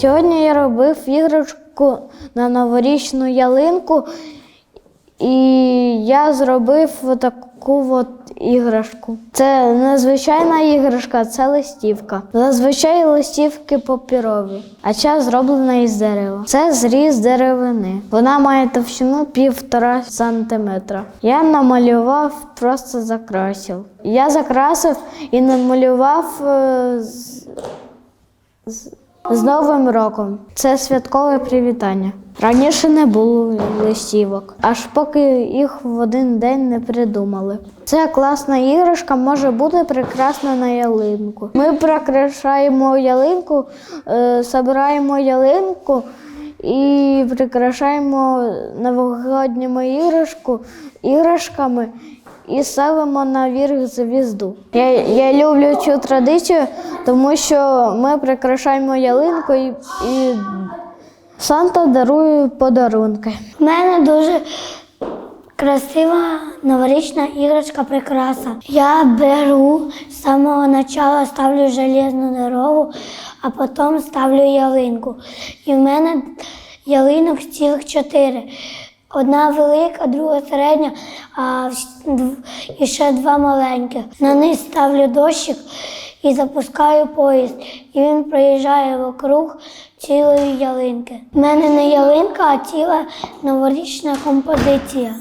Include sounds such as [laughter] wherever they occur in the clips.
Сьогодні я робив іграшку на новорічну ялинку, і я зробив таку от іграшку. Це незвичайна іграшка, це листівка. Зазвичай листівки папірові, а ця зроблена із дерева. Це зріз деревини. Вона має товщину півтора сантиметра. Я намалював, просто закрасив. Я закрасив і намалював е, з- з Новим роком. Це святкове привітання. Раніше не було листівок, аж поки їх в один день не придумали. Ця класна іграшка може бути прекрасна на ялинку. Ми прикрашаємо ялинку, е, збираємо ялинку і прикрашаємо новогодню іграшку іграшками і ставимо наверх звізду. Я, я люблю цю традицію, тому що ми прикрашаємо ялинку і, і Санта дарує подарунки. У мене дуже красива новорічна іграшка прикраса. Я беру з самого початку ставлю железну дорогу, а потім ставлю ялинку. І в мене ялинок цілих чотири. Одна велика, друга середня, а і ще два маленьких. На них ставлю дощик і запускаю поїзд. І він проїжджає вокруг цілої ялинки. У мене не ялинка, а ціла новорічна композиція.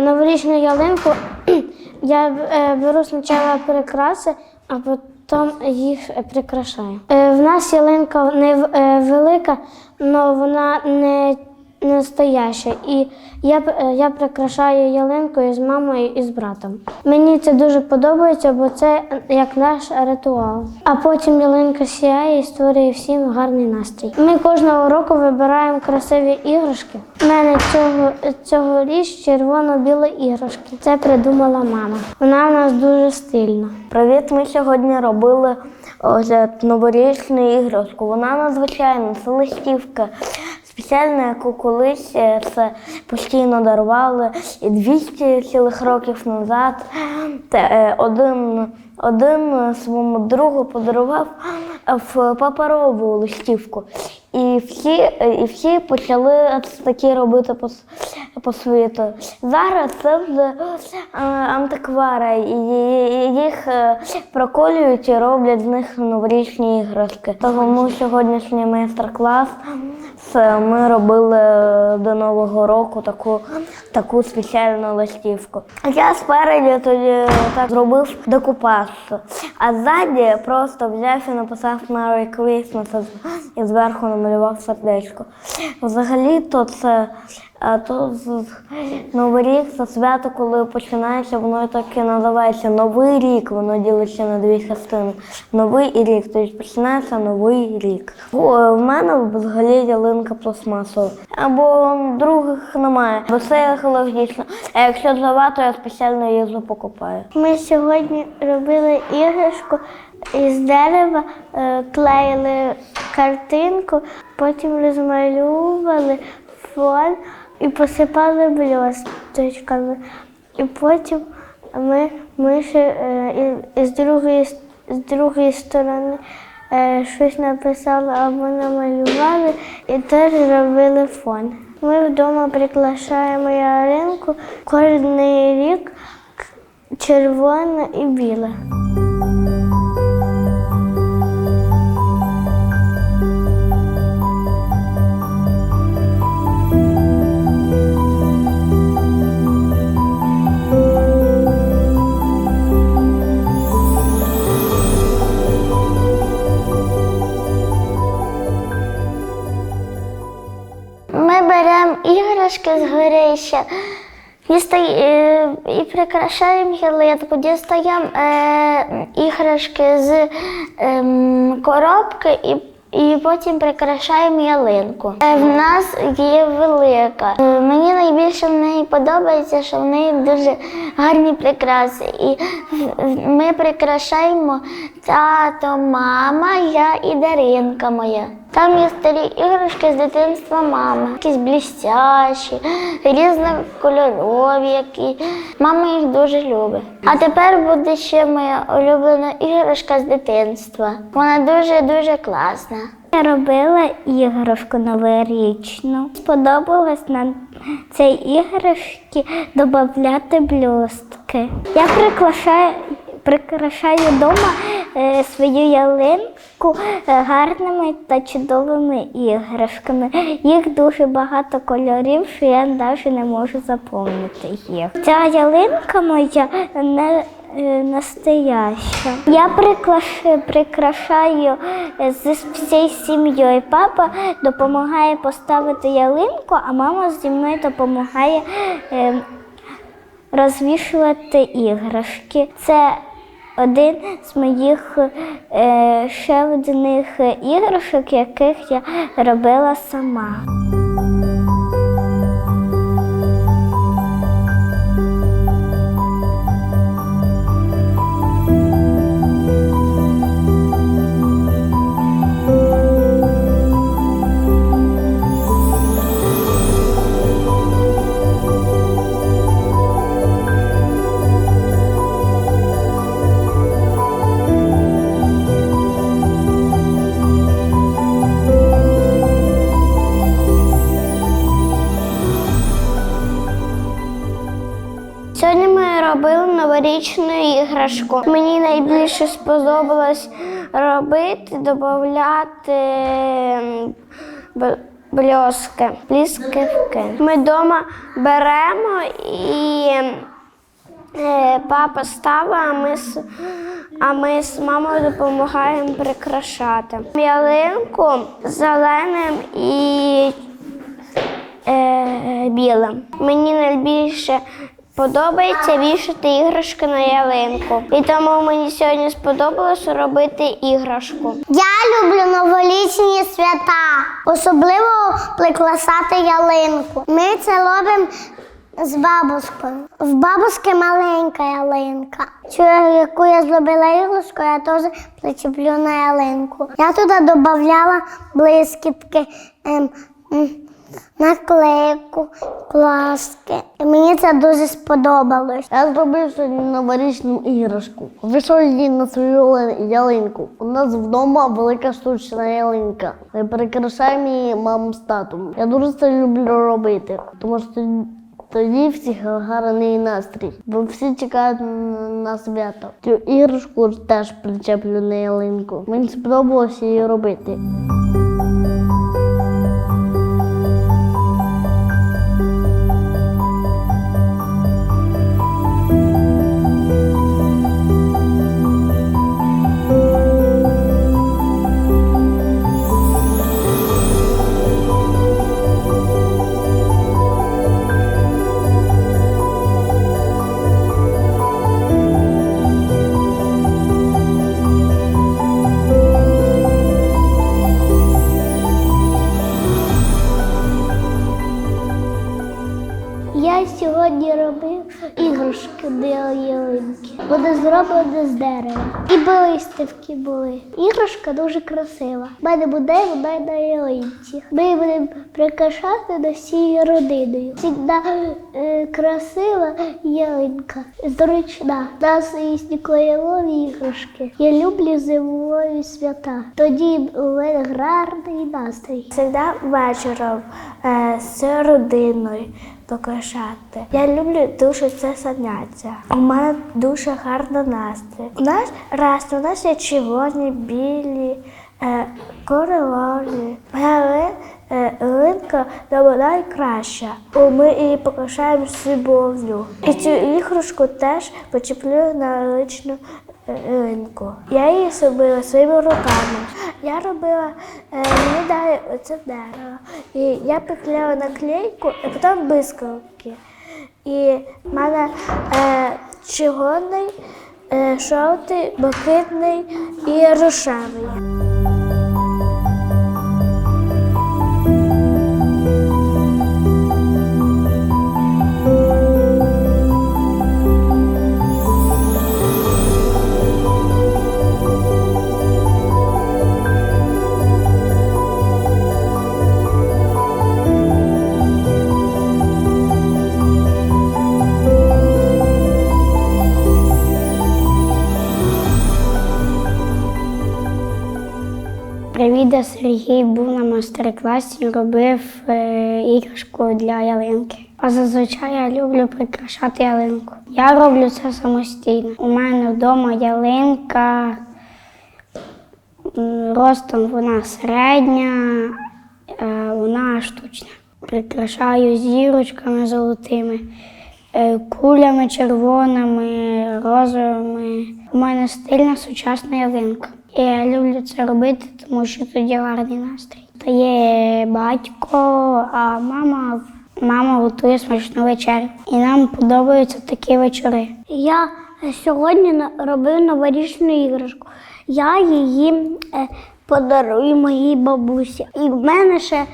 Новорічну ялинку. [clears throat] Я е, беру спочатку прикраси, а потім їх прикрашаю. Е, В нас ялинка не е, велика, але вона не настояща. І я, е, я прикрашаю ялинкою з мамою і з братом. Мені це дуже подобається, бо це як наш ритуал. А потім ялинка сіяє і створює всім гарний настрій. Ми кожного року вибираємо красиві іграшки. У мене цього, річ червоно-біла іграшки. Це придумала мама. Вона у нас дуже стильна. Привіт! Ми сьогодні робили огляд новорічну іграшку. Вона надзвичайна, це листівка. Спеціальна, яку колись це постійно дарували і 200 цілих років назад. Е, один, один своєму другу подарував е, в паперову листівку. І всі, е, і всі почали такі робити по, по світу. Зараз це вже е, антиквари, і їх е, проколюють і роблять з них новорічні іграшки. Тому сьогоднішній майстер-клас ми робили до Нового року таку, таку спеціальну листівку. Я спереді тоді так зробив декупаж, а ззаді просто взяв і написав Merry Christmas і зверху намалював сердечко. Взагалі-то це а то Новий рік це свято, коли починається, воно так і називається Новий рік, воно ділиться на дві частини. Новий рік, тобто починається новий рік. В мене взагалі ялинка пластмасова. Або других немає, бо це екологічно. А якщо жива, то я спеціально їжу покупаю. Ми сьогодні робили іграшку із дерева, е, клеїли картинку, потім розмалювали фон і посипали блісточками. І потім ми, ми ще е, з, другої, з другої сторони е, щось написали або намалювали і теж робили фон. Ми вдома приглашаємо ялинку кожен рік червоне і біле. Ми беремо іграшки з горища, Дістає, е, і прикрашаємо ялинку, дістаємо е, іграшки з ем, коробки і, і потім прикрашаємо ялинку. Е, в нас є велика. Мені найбільше в неї подобається, що в неї дуже гарні прикраси. І ми прикрашаємо тато, мама, я і Даринка моя. Там є старі іграшки з дитинства мами, якісь блістящі, різнокольорові, які мама їх дуже любить. А тепер буде ще моя улюблена іграшка з дитинства. Вона дуже дуже класна. Я робила іграшку новорічну. Сподобалось на цій іграшці додати блістки. Я прикрашаю, прикрашаю вдома е, свою ялинку е, гарними та чудовими іграшками. Їх дуже багато кольорів, що я навіть не можу заповнити їх. Ця ялинка моя не е, настояща. Я прикрашаю е, з всією сім'єю. Папа допомагає поставити ялинку, а мама зі мною допомагає е, розвішувати іграшки. Це один з моїх е, ще одних іграшок, яких я робила сама. Іграшку. Мені найбільше сподобалось робити, додати ем, бльоски, блискавки. Ми вдома беремо і е, папа ставить, а ми а ми з мамою допомагаємо прикрашати. Ялинку зеленим і е, білим. Мені найбільше подобається вішати іграшки на ялинку. І тому мені сьогодні сподобалося робити іграшку. Я люблю новорічні свята, особливо прикрашати ялинку. Ми це робимо з бабушкою. В бабушки маленька ялинка. Цю, яку я зробила іграшку, я теж причеплю на ялинку. Я туди додавала блискітки, ем, наклейку, пластики. І мені це дуже сподобалось. Я зробив сьогодні новорічну іграшку. Вийшов її на свою ялинку. У нас вдома велика штучна ялинка. Ми прикрашаємо її маму з татом. Я дуже це люблю робити, тому що тоді- всіх гарний настрій, бо всі чекають на свято. Цю іграшку теж причеплю на ялинку. Мені сподобалося її робити. Я робив іграшки для. Вони зроблені з дерева. І блискавки були. Іграшка дуже красива. У мене буде вона на ялинці. Ми будемо прикрашати до всією родиною. Всігда е, красива ялинка, зручна. У нас є нікоєві іграшки. Я люблю зимові свята. Тоді у мене гарний настрій. Завжди вечором е, з родиною покошати. Я люблю дуже це заняття. У мене дуже гарний настрій. У нас раз, у нас є червоні, білі, е, королові. Моя е, линка дома найкраща. Ми її покошаємо з. І цю іграшку теж почеплю на личну линку. Я її зробила своїми руками. Я робила, е, мені дали оце дерево. І я приклеїла наклейку, і потім блискавки. І в мене е, червоний, е, жовтий, блакитний і рожевий. Я Сергій був на майстер-класі робив е, іграшку для ялинки. А зазвичай я люблю прикрашати ялинку. Я роблю це самостійно. У мене вдома ялинка, ростом вона середня, вона штучна. Прикрашаю зірочками золотими, е, кулями червоними, розовими. У мене стильна сучасна ялинка. Я люблю це робити, тому що тоді гарний настрій. Та є батько, а мама, мама готує смачну вечерю. І нам подобаються такі вечори. Я сьогодні робив новорічну іграшку. Я її е, подарую моїй бабусі. І в мене ще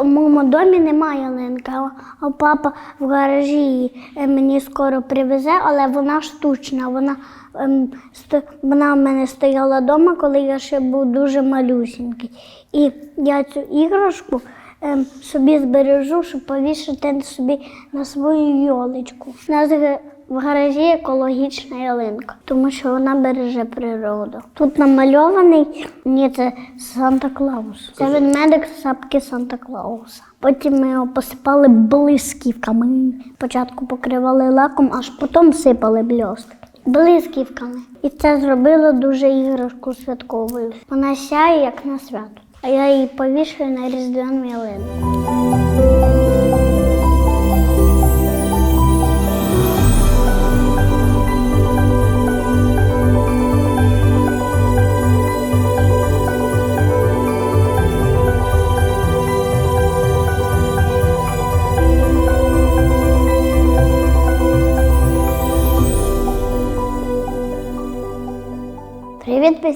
в моєму домі немає ялинка, а папа в гаражі її е, мені скоро привезе, але вона штучна. Вона, вона в мене стояла вдома, коли я ще був дуже малюсінький. І я цю іграшку ем, собі збережу, щоб повішати собі на свою йолочку. У нас в гаражі екологічна ялинка, тому що вона береже природу. Тут намальований ні, це Санта Клаус. Це ведмедик з сапки Санта Клауса. Потім ми його посипали блисківками. Спочатку покривали лаком, аж потім сипали бльостки. Блисківками. І це зробило дуже іграшку святковою. Вона сяє як на свято. А я її повішую на різдвяну ялинку.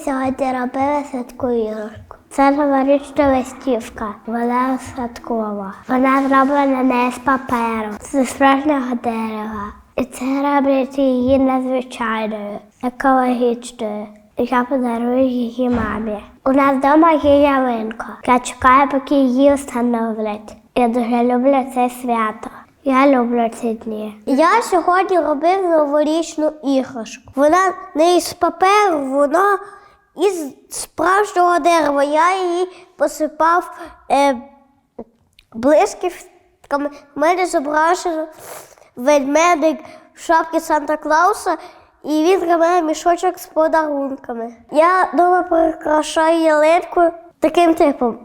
Сьогодні робили святку іграшку. Це новорічна листівка. Вона святкова. Вона зроблена не з паперу, з справжнього дерева. І це роблять її надзвичайною, екологічною. Я подарую її мамі. У нас вдома є ялинка. Я чекаю, поки її встановлять. Я дуже люблю це свято. Я люблю ці дні. Я сьогодні робив новорічну іграшку. Вона не із паперу, вона із справжнього дерева. Я її посипав е, блискавками. У мене зображено ведмедик в шапці Санта Клауса, і він тримає мішочок з подарунками. Я вдома прикрашаю ялинку таким типом.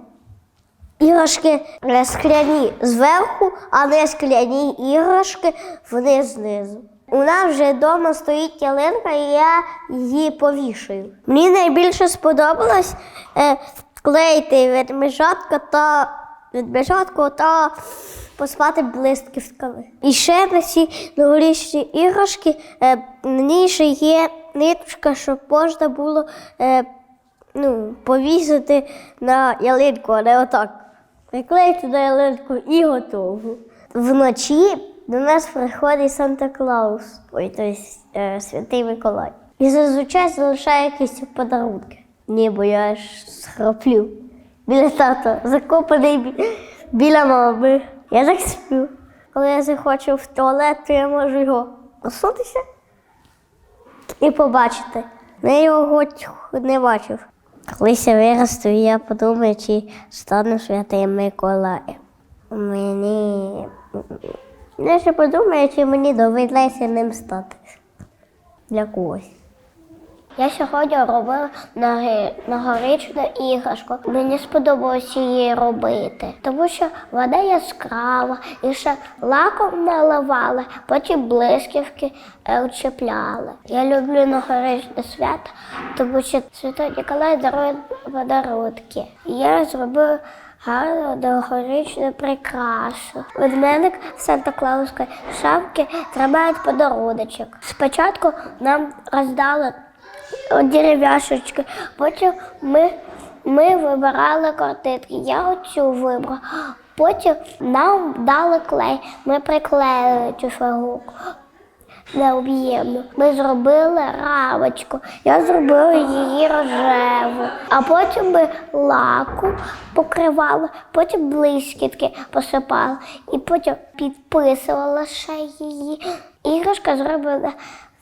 Іграшки е, скляні зверху, а не скляні іграшки вони знизу. У нас вже вдома стоїть ялинка, і я її повішую. Мені найбільше сподобалось е, клеїти ведмежатка та ведмежатку та поспати блискавками. І ще на ці новорічні іграшки е, на ще є ниточка, щоб можна було е, ну, повісити на ялинку, а не отак. Приклеїти на ялинку і готово. Вночі до нас приходить Санта Клаус, ой, тобто е, Святий Миколай. І зазвичай залишає якісь подарунки. Ні, бо я ж схраплю. Біля тата, закопаний бі- біля мами. Я так сплю. Коли я захочу в туалет, то я можу його проснутися і побачити. Не його не бачив. Колись я виросту, я подумаю, чи стану святим Миколаєм. Мені я ще подумаю, чи мені доведеться ним стати для когось. Я сьогодні робила новорічну іграшку. Мені сподобалося її робити, тому що вона яскрава і ще лаком наливали, потім блисківки е, вчепляли. Я люблю новорічне свято, тому що Святой Ніколай дарує подарунки. Я зробила гарну дорогорічну прикрасу. Ведмедик в Санта-Клаусській шапці тримають подаруночок. Спочатку нам роздали дерев'яшечки, потім ми, ми вибирали картинки. Я оцю вибрала. Потім нам дали клей. Ми приклеїли цю фігурку необ'ємну. Ми зробили рамочку. Я зробила її рожеву. А потім ми лаку покривали, потім блискітки посипали. І потім підписувала ще її. Іграшка зроблена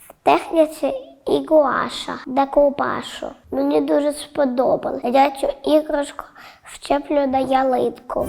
в техніці ігуаша, декупашу. Мені дуже сподобалось. Я цю іграшку вчеплю на ялинку.